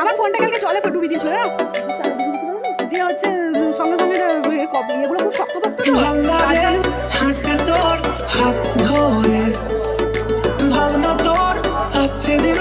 আমার ফোনটা কালকে জলে ডুবি দিয়েছিল হ্যাঁ? দিয়ে হচ্ছে সঙ্গে সঙ্গে এগুলো খুব শক্ত হাত ধরে। ভাবনা তোর আসছে দিন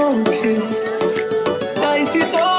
চোখে। চাইছি তো